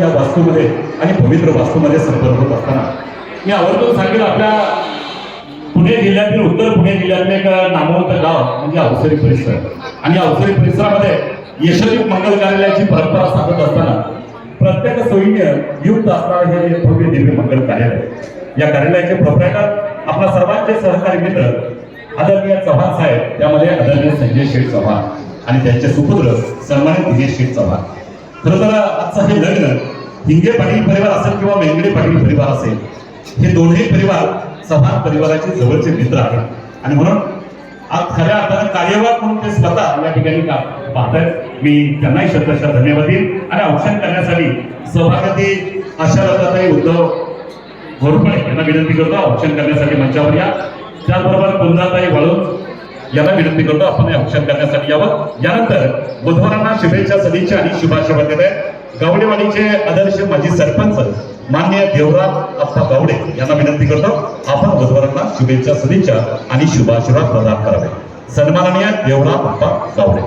या वास्तूमध्ये आणि पवित्र वास्तूमध्ये संपर्क होत असताना. मी आवर्जून सांगेल आपल्या पुणे जिल्ह्यातील उत्तर पुणे जिल्ह्यातील एक नामवंत गाव म्हणजे अवसरी परिसर. आणि अवसरी परिसरामध्ये यशोयुग मंगल कार्यालयाची परंपरा साधत असताना प्रत्येक सैन्य युक्त असणारे हे भव्य दिव्य मंगल कार्यालय. या कार्यालयाचे प्रोप्रायटर आपला सर्वांचे सहकारी मित्र आदरणीय चव्हाण साहेब त्यामध्ये आदरणीय संजय शेठ चव्हाण आणि त्यांचे सुपुत्र सन्मानित दिनेश शेठ चव्हाण. खरं तर आजचं हे लग्न हिंगे पाटील परिवार असेल किंवा वेंगडे पाटील परिवार असेल हे दोन्ही परिवार चव्हाण परिवाराचे जवळचे मित्र आहेत. आणि म्हणून आज खऱ्या अर्थानं कार्यवाह म्हणून ते स्वतः या ठिकाणी का पाहतायत मी त्यांनाही शतशः धन्यवाद देईन. आणि औक्षण करण्यासाठी सभापती आशा लताताई उद्धव घोरपणे यांना विनंती करतो औक्षण करण्यासाठी मंचावर या. त्याचबरोबर कुंदाताई वळून यांना विनंती करतो आपण औक्षण करण्यासाठी यावं. यानंतर बुधवारांना शुभेच्छा सदिच्छा आणि शुभाशुभा देत आहेत गावडेवाडीचे आदर्श माजी सरपंच मान्य देवराज अप्पा गावडे यांना विनंती करतो आपण बुधवारांना शुभेच्छा सदिच्छा आणि शुभाशीर्वाद प्रदान करावे. सन्माननीय देवराज अप्पा गावडे